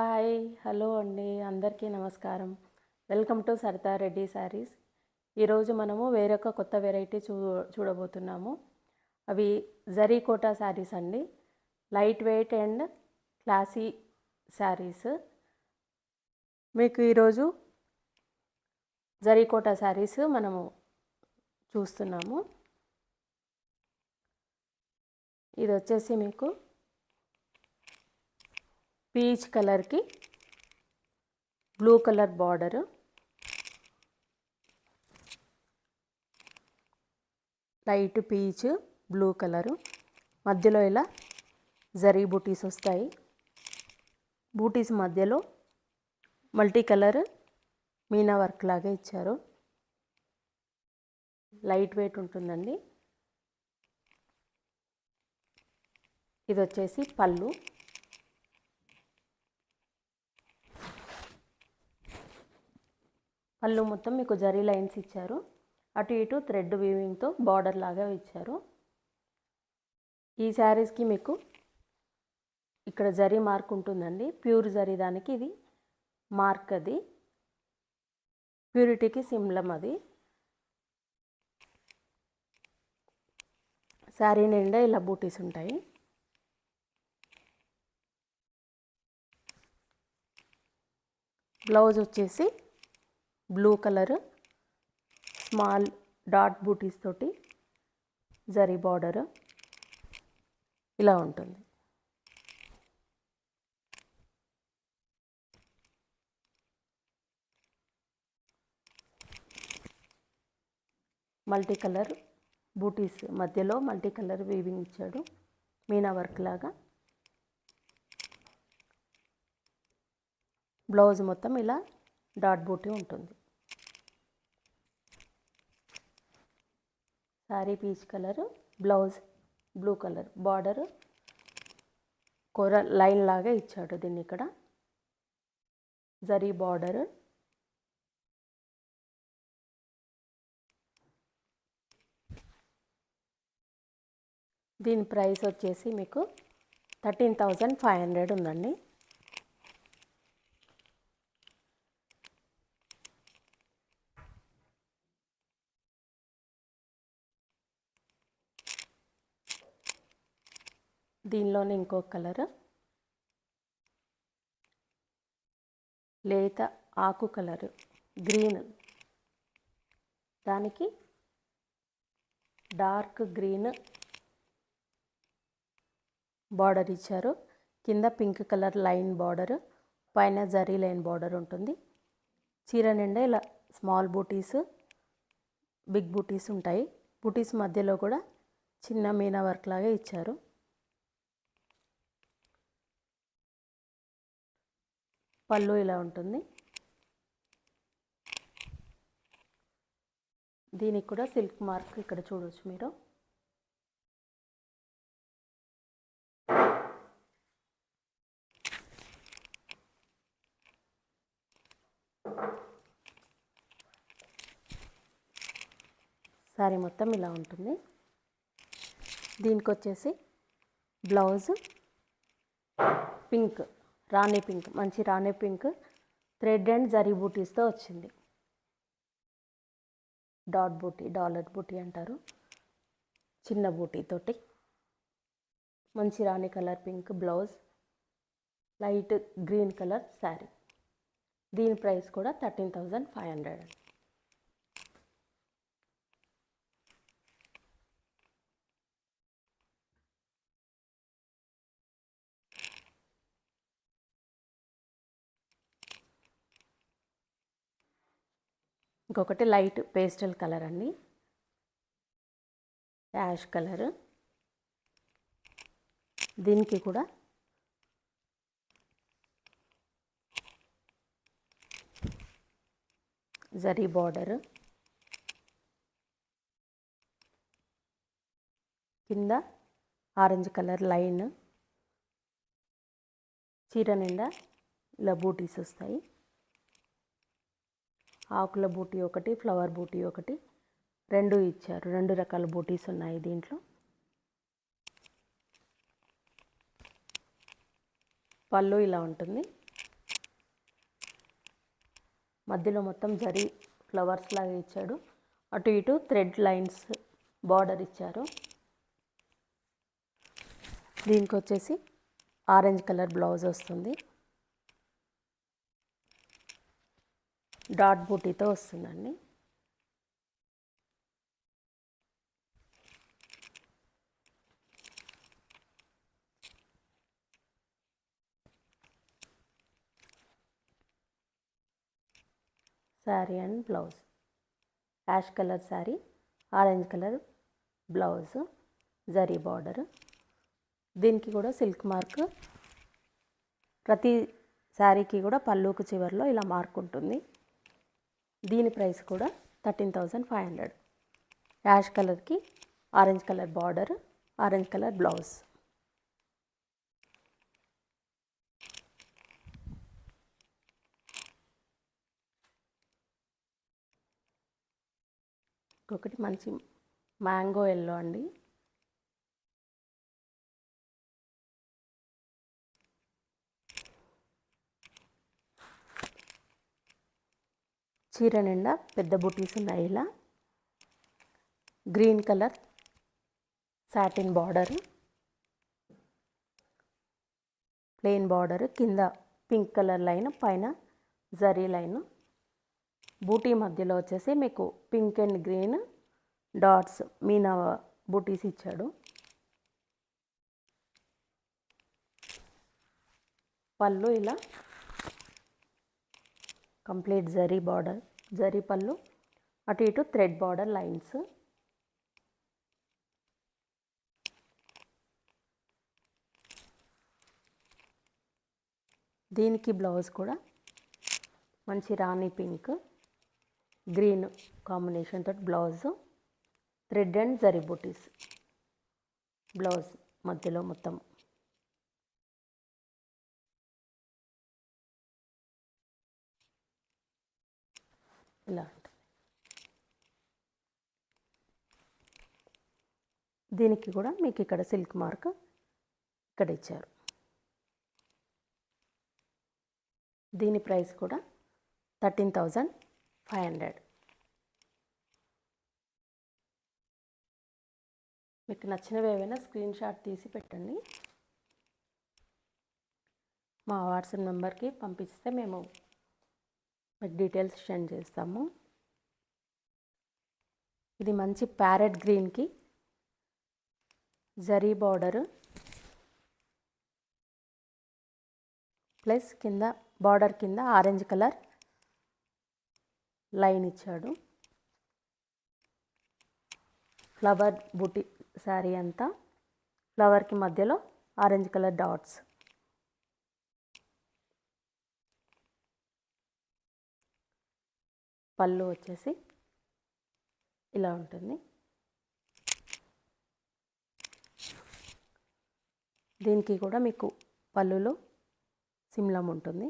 Hi hello అండి. అందరికీ నమస్కారం. Welcome to Sarita Reddy sarees. ఈరోజు మనము వేరొక కొత్త వెరైటీ చూ చూడబోతున్నాము. అవి జరీ కోటా శారీస్ అండి. Light weight and classy sarees. మీకు ఈరోజు జరీ కోటా శారీస్ మనము చూస్తున్నాము. ఇది వచ్చేసి మీకు పీచ్ కలర్కి blue colour border. Light peach blue colour. మధ్యలో ఇలా జరీ బూటీస్ వస్తాయి. బూటీస్ మధ్యలో మల్టీ కలర్ మీనా వర్క్ లాగా ఇచ్చారు. లైట్ వెయిట్ ఉంటుందండి. ఇది వచ్చేసి పళ్ళు. పళ్ళు మొత్తం మీకు జరీ లైన్స్ ఇచ్చారు. అటు ఇటు థ్రెడ్ వీవింగ్తో బార్డర్ లాగా ఇచ్చారు. ఈ శారీస్కి మీకు ఇక్కడ జరీ మార్క్ ఉంటుందండి. ప్యూర్ జరీ దానికి ఇది మార్క్ అది. ప్యూరిటీకి సిమ్లం అది. శారీ నిండా ఇలా బూటీస్ ఉంటాయి. బ్లౌజ్ వచ్చేసి blue colour small dot butis తోటి జరీ బార్డర్. ఇలా ఉంటుంది. మల్టీ కలర్ బూటీస్ మధ్యలో మల్టీ కలర్ వీవింగ్ ఇచ్చాడు. మీనా వర్క్ లాగా. బ్లౌజ్ మొత్తం ఇలా డాట్ బూటీ ఉంటుంది. Saree peach colour blouse blue colour. Border కూర లైన్ లాగా ఇచ్చాడు దీన్ని ఇక్కడ. జరీ బార్డర్. దీని ప్రైస్ వచ్చేసి మీకు థర్టీన్ థౌజండ్ ఫైవ్ హండ్రెడ్ ఉందండి. దీనిలోనే ఇంకో కలర్. లేత ఆకు కలర్. గ్రీన్. దానికి డార్క్ గ్రీన్ బార్డర్ ఇచ్చారు. కింద పింక్ కలర్ లైన్ బార్డర్. పైన జరీ లైన్ బార్డర్ ఉంటుంది. చీర నిండా ఇలా స్మాల్ బూటీస్ బిగ్ బూటీస్ ఉంటాయి. బూటీస్ మధ్యలో కూడా చిన్న మీనా వర్క్ లాగా ఇచ్చారు. పళ్ళు ఇలా ఉంటుంది. దీనికి కూడా సిల్క్ మార్క్ ఇక్కడ చూడవచ్చు మీరు. శారీ మొత్తం ఇలా ఉంటుంది. దీనికి వచ్చేసి బ్లౌజ్ పింక్. రాణి పింక్ మంచి rani pink thread and zari బూటీస్తో వచ్చింది. డాట్ బూటీ డాలర్ బూటీ అంటారు. చిన్న బూటీతోటి మంచి rani colour pink blouse. Light green colour saree. దీని ప్రైస్ కూడా థర్టీన్ థౌజండ్ ఫైవ్ హండ్రెడ్ ఇంకొకటి లైట్ పేస్టల్ కలర్ అండి. Ash colour. దీనికి కూడా జరీ బార్డర్. కింద ఆరెంజ్ కలర్ లైన్. చీర నిండా ఇలా బూటీస్ వస్తాయి. ఆకుల బూటీ ఒకటి ఫ్లవర్ బూటీ ఒకటి రెండు ఇచ్చారు. రెండు రకాల బూటీస్ ఉన్నాయి దీంట్లో. పళ్ళు ఇలా ఉంటుంది. మధ్యలో మొత్తం జరీ ఫ్లవర్స్ లాగా ఇచ్చాడు. అటు ఇటు థ్రెడ్ లైన్స్ బార్డర్ ఇచ్చారు. దీనికి వచ్చేసి ఆరెంజ్ కలర్ బ్లౌజ్ వస్తుంది. డాట్ బూటీతో వస్తుందండి. Saree and blouse. Ash colour saree orange colour blouse zari border. దీనికి కూడా సిల్క్ మార్క్. ప్రతి శారీకి కూడా పళ్ళుకు చివరిలో ఇలా మార్క్ ఉంటుంది. దీని ప్రైస్ కూడా thirteen thousand five hundred. Ash కలర్కి orange colour border orange colour blouse. ఇంకొకటి మంచి మ్యాంగో ఎల్లో అండి. చీర నిండా పెద్ద బుటీస్ ఉన్నాయి ఇలా. Green colour satin border. Plain border కింద పింక్ కలర్ లైన్ పైన జరీ లైన్. బూటీ మధ్యలో వచ్చేసి మీకు pink and green dots meena butis ఇచ్చాడు. పళ్ళు ఇలా. Complete zari border. జరీ పళ్ళు అటు ఇటు థ్రెడ్ బార్డర్ లైన్స్. దీనికి బ్లౌజ్ కూడా మంచి రాణి పింక్ గ్రీన్ కాంబినేషన్ తోటి blouse thread and zari butis. Blouse మధ్యలో మొత్తం ఇలా ఉంటుంది దీనికి కూడా మీకు ఇక్కడ సిల్క్ మార్క్ ఇక్కడ ఇచ్చారు. దీని ప్రైస్ కూడా థర్టీన్ థౌజండ్ ఫైవ్ హండ్రెడ్. మీకు నచ్చినవి ఏవైనా స్క్రీన్ షాట్ తీసి పెట్టండి. మా వాట్సాప్ నెంబర్కి పంపిస్తే మేము మీకు డీటెయిల్స్ సెండ్ చేస్తాము. ఇది మంచి ప్యారెట్ గ్రీన్కి జరీ బార్డరు ప్లస్ కింద బార్డర్ కింద ఆరెంజ్ కలర్ లైన్ ఇచ్చాడు. ఫ్లవర్ బుటి శారీ అంతా ఫ్లవర్కి మధ్యలో ఆరెంజ్ కలర్ డాట్స్. పళ్ళు వచ్చేసి ఇలా ఉంటుంది. దీనికి కూడా మీకు పళ్ళులో సిమ్లం ఉంటుంది.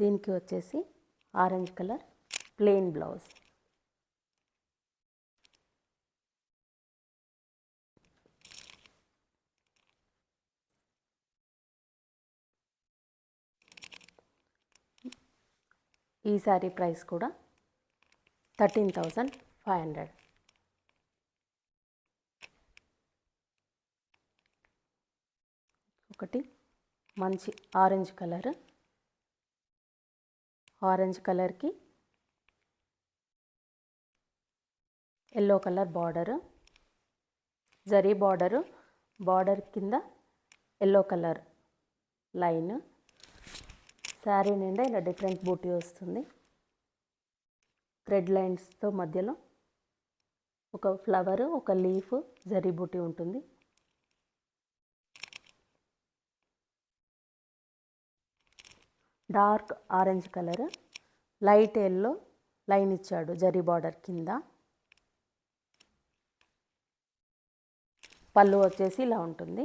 దీనికి వచ్చేసి ఆరెంజ్ కలర్ ప్లెయిన్ బ్లౌజ్. ఈ శారీ ప్రైస్ కూడా థర్టీన్ థౌజండ్ ఫైవ్ హండ్రెడ్. ఒకటి మంచి ఆరెంజ్ కలర్. ఆరెంజ్ కలర్కి yellow colour border. Zari border border కింద ఎల్లో కలర్ లైన్. శారీ నిండా ఇలా డిఫరెంట్ బూటీ వస్తుంది. థ్రెడ్ లైన్స్తో మధ్యలో ఒక ఫ్లవర్ ఒక లీఫ్ జరీ ఉంటుంది. Dark orange colour. Light yellow line ఇచ్చాడు జరీ బార్డర్ కింద. పళ్ళు వచ్చేసి ఇలా ఉంటుంది.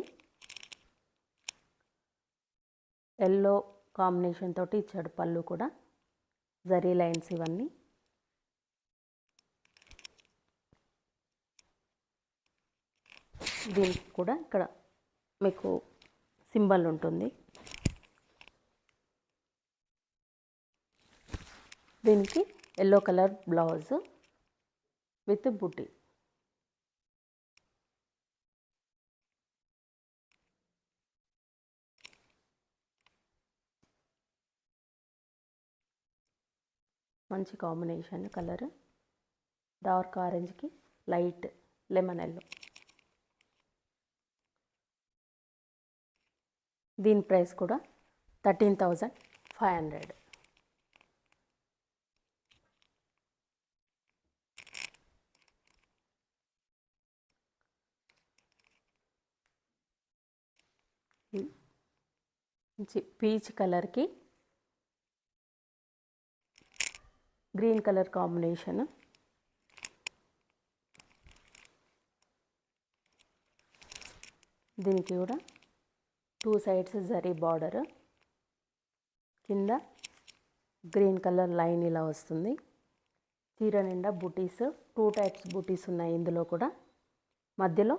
ఎల్లో కాంబినేషన్ తోటి ఇచ్చాడు పళ్ళు కూడా. జరీ లైన్స్ ఇవన్నీ. దీనికి కూడా ఇక్కడ మీకు సింబల్ ఉంటుంది. దీనికి yellow colour blouse with buti మంచి కాంబినేషన్ కలర్ డార్క్ ఆరెంజ్కి లైట్ లెమన్ ఎల్లో దీని ప్రైస్ కూడా థర్టీన్ థౌజండ్ ఫైవ్ హండ్రెడ్. మంచి పీచ్ కలర్కి గ్రీన్ కలర్ కాంబినేషన్. దీనికి కూడా టూ సైడ్స్ జరీ బార్డర్. కింద గ్రీన్ కలర్ లైన్ ఇలా వస్తుంది. చీర నిండా బుటీస్ టూ టైప్స్ బుటీస్ ఉన్నాయి ఇందులో కూడా. మధ్యలో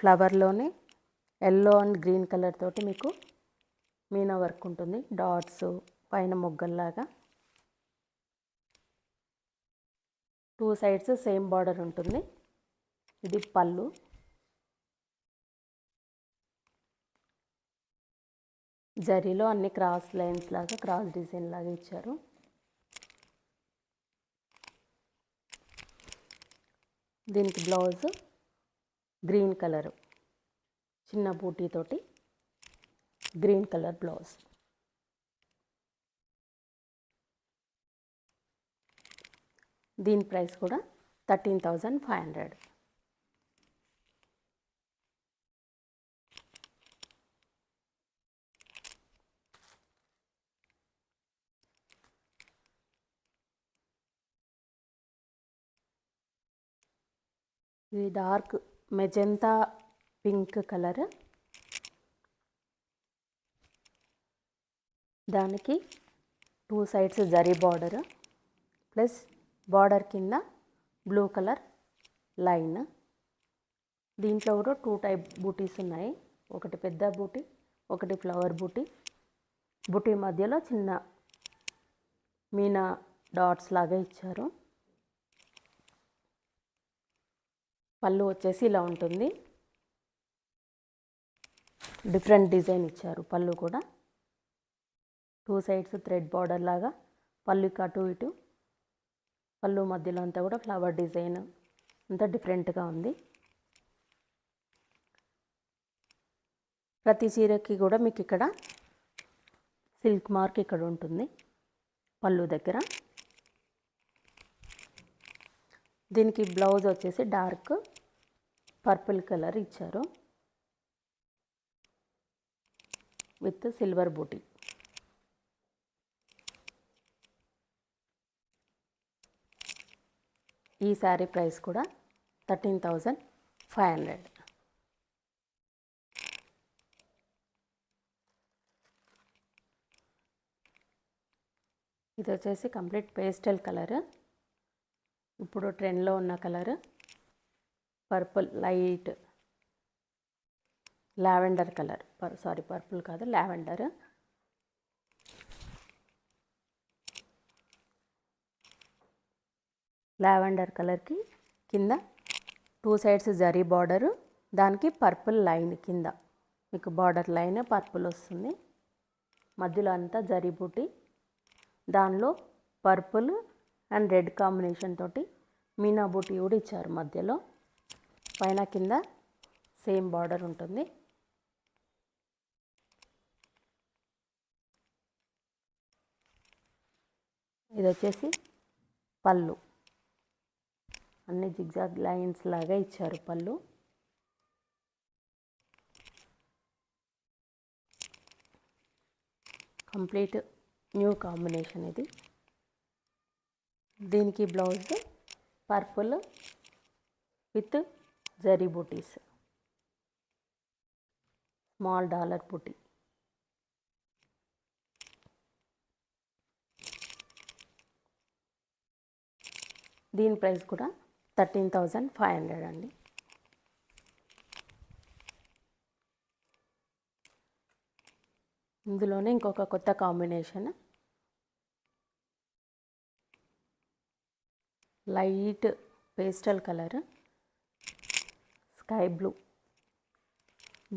ఫ్లవర్లోనే ఎల్లో అండ్ గ్రీన్ కలర్ తోటి మీకు మీనా వర్క్ ఉంటుంది. డాట్స్ పైన మొగ్గల్లాగా. టూ సైడ్స్ సేమ్ బార్డర్ ఉంటుంది. ఇది పళ్ళు. జరీలో అన్ని క్రాస్ లైన్స్ లాగా క్రాస్ డిజైన్ లాగా ఇచ్చారు. దీనికి బ్లౌజ్ గ్రీన్ కలరు చిన్న బూటీతోటి గ్రీన్ కలర్ బ్లౌజ్. దీని ప్రైస్ కూడా థర్టీన్ థౌజండ్ ఫైవ్ హండ్రెడ్. ఇది డార్క్ మెజంతా పింక్ కలర్. దానికి two sides zari border plus border కింద బ్లూ కలర్ లైన్. దీంట్లో కూడా టూ టైప్ బూటీస్ ఉన్నాయి. ఒకటి పెద్ద బూటీ ఒకటి ఫ్లవర్ బూటీ. బూటీ మధ్యలో చిన్న మీనా డాట్స్ లాగా ఇచ్చారు. పళ్ళు వచ్చేసి ఇలా ఉంటుంది. డిఫరెంట్ డిజైన్ ఇచ్చారు పళ్ళు కూడా. టూ సైడ్స్ థ్రెడ్ బార్డర్ లాగా పళ్ళుకి అటు ఇటు. పళ్ళు మధ్యలో అంతా కూడా ఫ్లవర్ డిజైన్ అంతా డిఫరెంట్గా ఉంది. ప్రతి చీరకి కూడా మీకు ఇక్కడ సిల్క్ మార్క్ ఇక్కడ ఉంటుంది పళ్ళు దగ్గర. దీనికి బ్లౌజ్ వచ్చేసి డార్క్ పర్పుల్ కలర్ ఇచ్చారు. విత్ సిల్వర్ బూటీ. ఈ శారీ ప్రైస్ కూడా థర్టీన్ థౌజండ్ ఫైవ్ హండ్రెడ్. ఇది వచ్చేసి కంప్లీట్ పేస్టల్ కలర్. ఇప్పుడు ట్రెండ్లో ఉన్న colour. Purple light lavender colour. Per sorry purple కాదు లావెండర్. లావెండర్ కలర్కి కింద టూ సైడ్స్ జరీ బార్డరు దానికి పర్పుల్ లైన్ కింద. మీకు బార్డర్ లైన్ పర్పుల్ వస్తుంది. మధ్యలో అంతా జరీ బూటీ. దానిలో పర్పుల్ అండ్ రెడ్ కాంబినేషన్ తోటి మీనా బూటీ కూడా ఇచ్చారు మధ్యలో. పైన కింద సేమ్ బార్డర్ ఉంటుంది. ఇది వచ్చేసి పళ్ళు. అన్ని జిగ్జాగ్ లైన్స్ లాగా ఇచ్చారు పళ్ళు. కంప్లీట్ న్యూ కాంబినేషన్ ఇది. దీనికి బ్లౌజ్ పర్పుల్ విత్ జరీ బూటీస్. స్మాల్ డాలర్ బుటీ. దీని ప్రైస్ కూడా థర్టీన్ థౌజండ్ ఫైవ్ హండ్రెడ్ అండి. ఇందులోనే ఇంకొక కొత్త combination. Light pastel colour. Sky blue.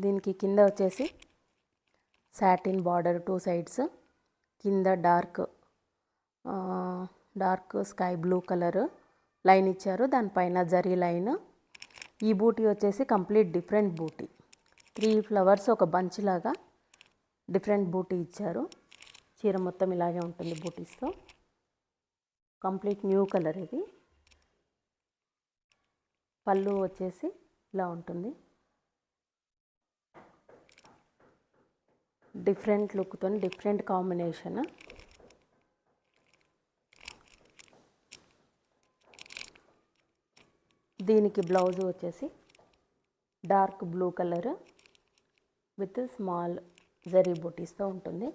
దీనికి కింద వచ్చేసి సాటిన్ బార్డర్ టూ సైడ్స్ కింద dark dark sky blue colour line ఇచ్చారు. దానిపైన జరీ లైన్. ఈ బూటీ వచ్చేసి కంప్లీట్ డిఫరెంట్ బూటీ. త్రీ ఫ్లవర్స్ ఒక బంచ్ లాగా డిఫరెంట్ బూటీ ఇచ్చారు. చీర మొత్తం ఇలాగే ఉంటుంది బూటీస్తో. కంప్లీట్ న్యూ కలర్ ఇది. పళ్ళు వచ్చేసి ఇలా ఉంటుంది. డిఫరెంట్ లుక్తో డిఫరెంట్ కాంబినేషన్ దీనికి బ్లౌజ్ వచ్చేసి dark blue colour with small zari బుటీస్తో ఉంటుంది.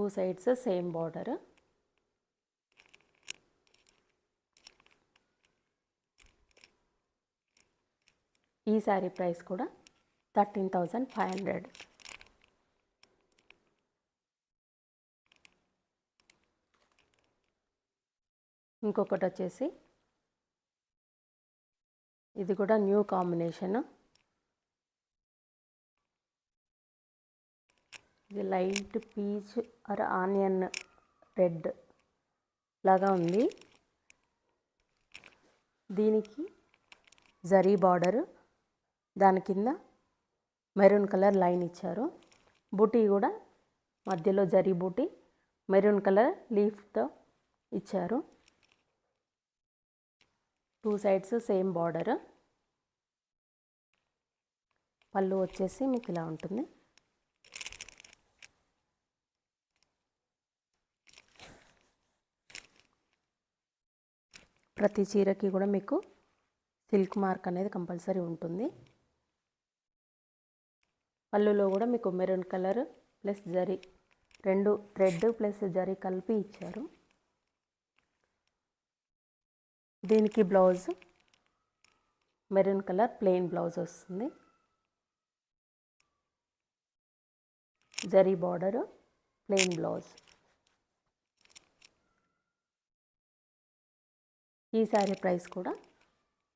టూ సైడ్స్ సేమ్ బార్డర్ ఈ శారీ ప్రైస్ కూడా థర్టీన్ థౌజండ్ ఫైవ్ హండ్రెడ్. ఇంకొకటి వచ్చేసి ఇది కూడా న్యూ కాంబినేషన్. ఇది light peach or onion red లాగా ఉంది. దీనికి జరీ బార్డర్ దాని కింద మెరూన్ కలర్ లైన్ ఇచ్చారు. బూటీ కూడా మధ్యలో జరీ బూటీ మెరూన్ కలర్ లీఫ్తో ఇచ్చారు. Two sides same border. పళ్ళు వచ్చేసి మీకు ఇలా ఉంటుంది. ప్రతి చీరకి కూడా మీకు సిల్క్ మార్క్ అనేది కంపల్సరీ ఉంటుంది. పళ్ళులో కూడా మీకు మెరూన్ కలర్ ప్లస్ జరీ రెండు థ్రెడ్ ప్లస్ జరీ కలిపి ఇచ్చారు. దీనికి blouse maroon colour plain blouse వస్తుంది. Zari border plain blouse. ఈ శారీ ప్రైస్ కూడా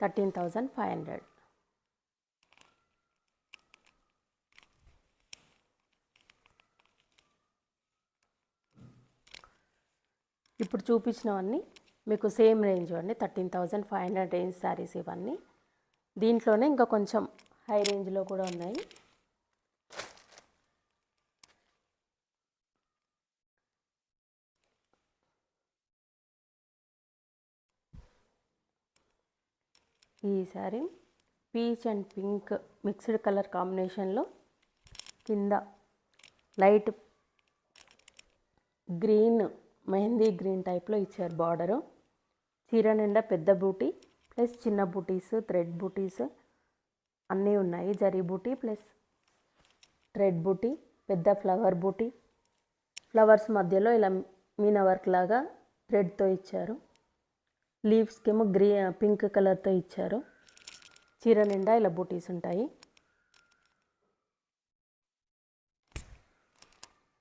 థర్టీన్ థౌజండ్ ఫైవ్ హండ్రెడ్. ఇప్పుడు చూపించినవన్నీ మీకు సేమ్ రేంజ్ అండి thirteen thousand five hundred range saris ఇవన్నీ. దీంట్లోనే ఇంకా కొంచెం హై రేంజ్లో కూడా ఉన్నాయి. ఈ sari peach and pink mixed colour కాంబినేషన్లో కింద లైట్ గ్రీన్ మెహందీ గ్రీన్ టైప్లో ఇచ్చారు బార్డరు. చీర నిండా పెద్ద బూటీ ప్లస్ చిన్న బూటీస్ థ్రెడ్ బూటీస్ అన్నీ ఉన్నాయి. జరీ బూటీ ప్లస్ థ్రెడ్ బూటీ పెద్ద ఫ్లవర్ బూటీ. ఫ్లవర్స్ మధ్యలో ఇలా మీనా వర్క్ లాగా థ్రెడ్తో ఇచ్చారు. లీవ్స్కి ఏమో గ్రీ పింక్ కలర్తో ఇచ్చారు. చీర నిండా ఇలా బూటీస్ ఉంటాయి.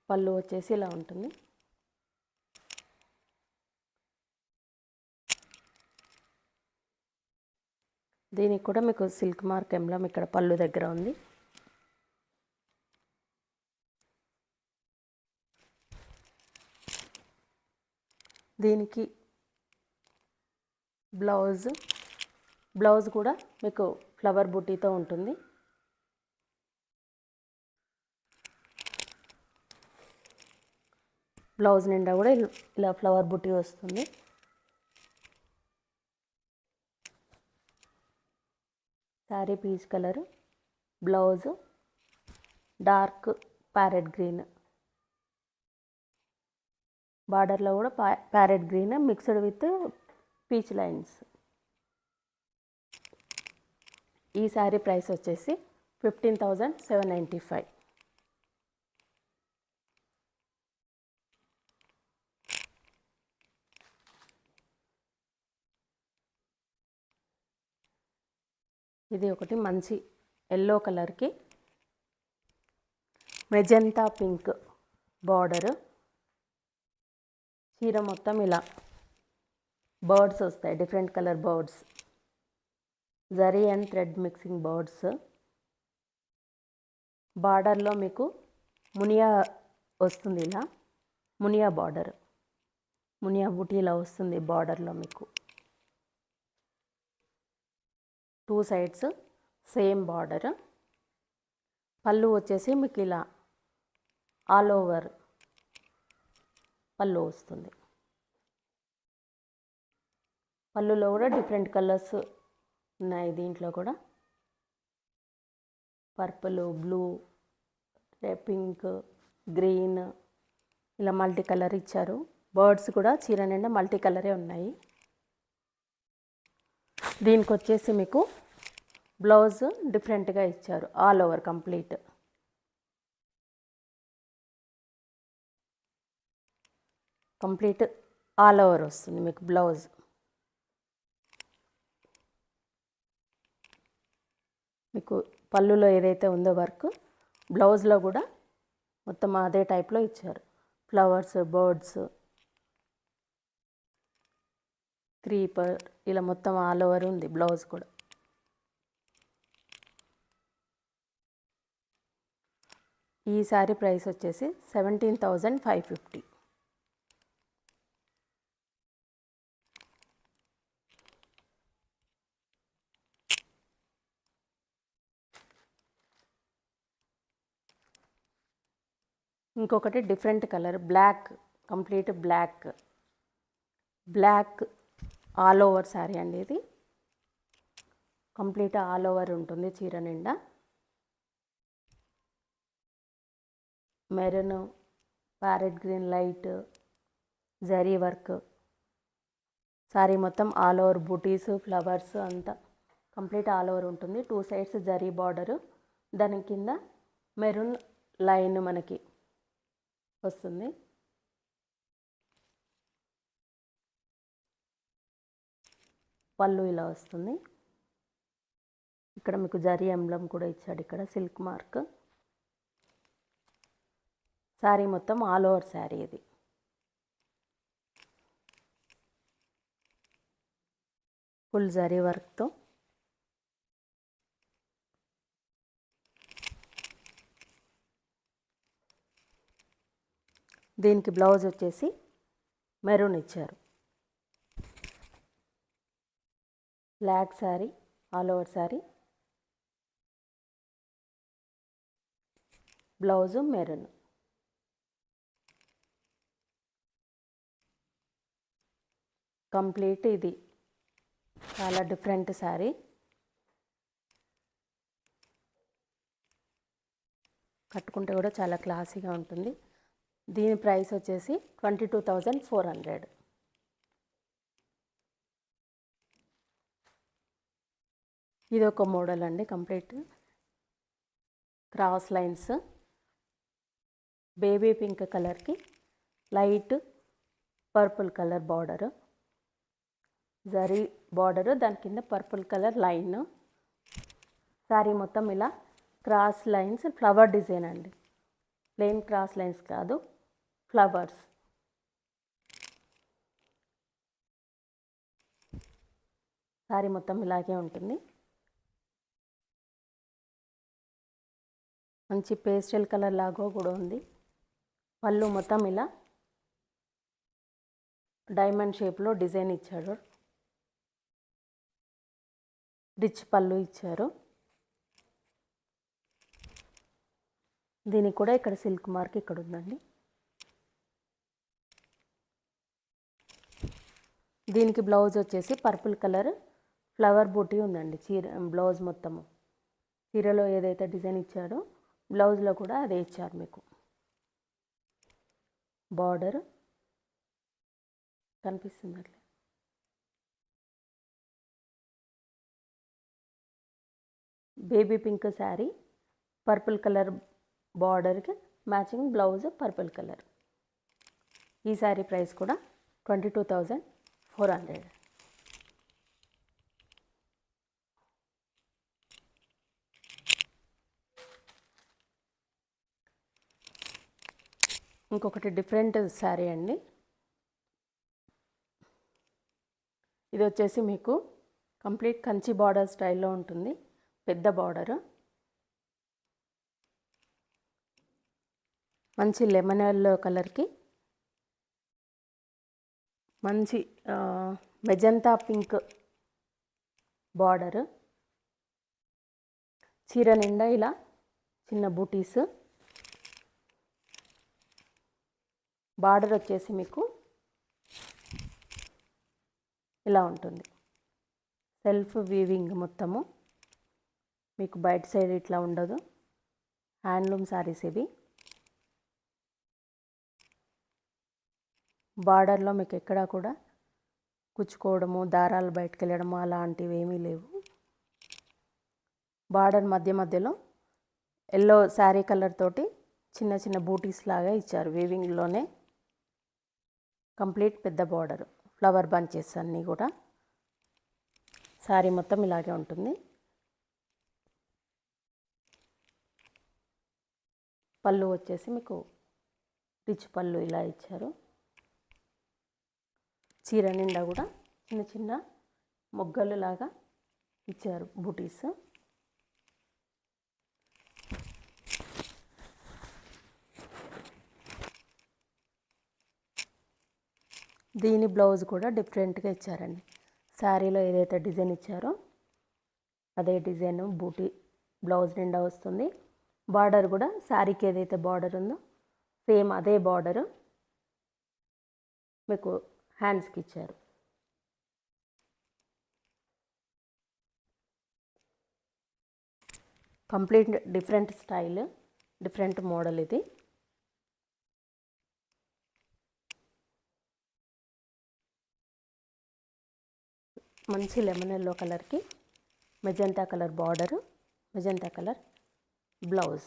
పళ్ళు వచ్చేసి ఇలా ఉంటుంది. దీనికి కూడా మీకు సిల్క్ మార్క్ ఎంబ్లం ఇక్కడ పళ్ళు దగ్గర ఉంది. దీనికి బ్లౌజ్ బ్లౌజ్ కూడా మీకు ఫ్లవర్ బుట్టీతో ఉంటుంది. బ్లౌజ్ నిండా కూడా ఇలా ఫ్లవర్ బుట్టి వస్తుంది. Sari peach colour blouse dark parrot green. బార్డర్లో కూడా parrot green mixed with peach lines. ఈ శారీ ప్రైస్ వచ్చేసి fifteen thousand seven ninety five. ఇది ఒకటి మంచి ఎల్లో కలర్కి. Magenta pink border. చీర మొత్తం ఇలా బర్డ్స్ వస్తాయి different colour birds. Zari and thread mixing birds. బార్డర్లో మీకు మునియా వస్తుంది ఇలా. మునియా బార్డర్. మునియా బుటీ ఇలా వస్తుంది బార్డర్లో మీకు. Two sides same border. పళ్ళు వచ్చేసి మీకు ఇలా ఆల్ ఓవర్ పళ్ళు వస్తుంది. పళ్ళులో కూడా డిఫరెంట్ కలర్స్ ఉన్నాయి దీంట్లో కూడా. పర్పుల్ బ్లూ పింక్ గ్రీన్ ఇలా మల్టీ కలర్ ఇచ్చారు. బర్డ్స్ కూడా చీర నిండా మల్టీ కలరే ఉన్నాయి. దీనికి వచ్చేసి మీకు బ్లౌజ్ డిఫరెంట్గా ఇచ్చారు all over complete. Complete all over వస్తుంది మీకు బ్లౌజ్. మీకు పళ్ళులో ఏదైతే ఉందో వర్క్ బ్లౌజ్లో కూడా మొత్తం అదే టైప్లో ఇచ్చారు. ఫ్లవర్స్ బర్డ్స్ క్రీపర్ ఇలా మొత్తం ఆల్ ఓవర్ ఉంది బ్లౌజ్ కూడా. ఈ శారీ ప్రైస్ వచ్చేసి సెవెంటీన్ థౌజండ్ ఫైవ్ ఫిఫ్టీ. ఇంకొకటి different colour. Black complete black. Black all over sari అండి ఇది. కంప్లీట్ ఆల్ ఓవర్ ఉంటుంది చీర నిండా. Maroon parrot green light zari work. Sari మొత్తం ఆల్ ఓవర్ బూటీస్ ఫ్లవర్స్ అంతా కంప్లీట్ ఆల్ ఓవర్ ఉంటుంది. Two sides zari border. దాని కింద మెరూన్ లైన్ మనకి వస్తుంది. పళ్ళు ఇలా వస్తుంది. ఇక్కడ మీకు జరీ ఎంబ్లం కూడా ఇచ్చాడు ఇక్కడ సిల్క్ మార్క్. శారీ మొత్తం ఆల్ ఓవర్ శారీ ఇది. ఫుల్ జరీ వర్క్తో. దీనికి బ్లౌజ్ వచ్చేసి మెరూన్ ఇచ్చారు. Black sari all over sari blouse maroon. Complete ఇది. చాలా డిఫరెంట్ శారీ కట్టుకుంటే కూడా చాలా క్లాసీగా ఉంటుంది. దీని ప్రైస్ వచ్చేసి twenty two thousand four hundred. ఇది ఒక మోడల్ అండి complete. Cross lines. Baby pink కలర్కి. Light purple colour border. Zari border దాని కింద పర్పుల్ కలర్ లైన్. శారీ మొత్తం ఇలా క్రాస్ లైన్స్ ఫ్లవర్ డిజైన్ అండి. ప్లెయిన్ క్రాస్ లైన్స్ కాదు. ఫ్లవర్స్ సారీ మొత్తం ఇలాగే ఉంటుంది. మంచి పేస్టల్ కలర్ లాగో కూడా ఉంది. పళ్ళు మొత్తం ఇలా డైమండ్ షేప్లో డిజైన్ ఇచ్చాడు రిచ్ పళ్ళు ఇచ్చారు. దీనికి కూడా ఇక్కడ సిల్క్ మార్క్ ఇక్కడ ఉందండి. దీనికి బ్లౌజ్ వచ్చేసి పర్పుల్ కలర్ ఫ్లవర్ బూటీ ఉందండి. చీర బ్లౌజ్ మొత్తము. చీరలో ఏదైతే డిజైన్ ఇచ్చారో బ్లౌజ్లో కూడా అదే ఇచ్చారు మీకు. బార్డర్ కనిపిస్తుంది అట్లా baby pink sari purple colour బార్డర్కి మ్యాచింగ్ బ్లౌజ్ పర్పుల్ కలర్. ఈ శారీ ప్రైస్ కూడా twenty two thousand four hundred ఇంకొకటి డిఫరెంట్ శారీ అండి. ఇది వచ్చేసి మీకు కంప్లీట్ కంచి బార్డర్ స్టైల్లో ఉంటుంది. పెద్ద బార్డర్. మంచి లెమన్ కలర్కి మంచి మెజంతా పింక్ బార్డర్. చీర నిండా ఇలా చిన్న బూటీస్. బార్డర్ వచ్చేసి మీకు ఇలా ఉంటుంది. సెల్ఫ్ వీవింగ్ మొత్తము. మీకు బయట సైడ్ ఇట్లా ఉండదు. హ్యాండ్లూమ్ శారీస్ ఇవి. బార్డర్లో మీకు ఎక్కడా కూడా కుచ్చుకోవడము దారాలు బయటకు వెళ్ళడము అలాంటివి ఏమీ లేవు. బార్డర్ మధ్య మధ్యలో ఎల్లో శారీ కలర్ తోటి చిన్న చిన్న బూటీస్ లాగా ఇచ్చారు. వీవింగ్లోనే కంప్లీట్ పెద్ద బార్డర్. ఫ్లవర్ బంచెస్ అన్నీ కూడా. శారీ మొత్తం ఇలాగే ఉంటుంది. పళ్ళు వచ్చేసి మీకు రిచ్ పళ్ళు ఇలా ఇచ్చారు. చీర నిండా కూడా చిన్న చిన్న మొగ్గలు లాగా ఇచ్చారు బూటీస్. దీని బ్లౌజ్ కూడా డిఫరెంట్గా ఇచ్చారండి. శారీలో ఏదైతే డిజైన్ ఇచ్చారో అదే డిజైన్ బూటీ బ్లౌజ్ నిండా వస్తుంది. బార్డర్ కూడా శారీకి ఏదైతే బార్డర్ ఉందో సేమ్ అదే బార్డర్. మీకు హ్యాండ్స్కి ఇచ్చారు. Complete different style different model ఇది. మంచి లెమన్ ఎల్లో కలర్కి magenta colour border magenta colour blouse.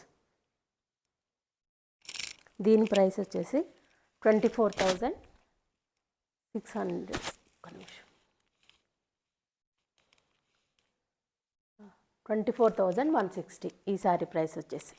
దీని ప్రైస్ వచ్చేసి twenty four thousand six hundred ఒక నిమిషం. Twenty four thousand one sixty ఈ సారీ ప్రైస్ వచ్చేసి.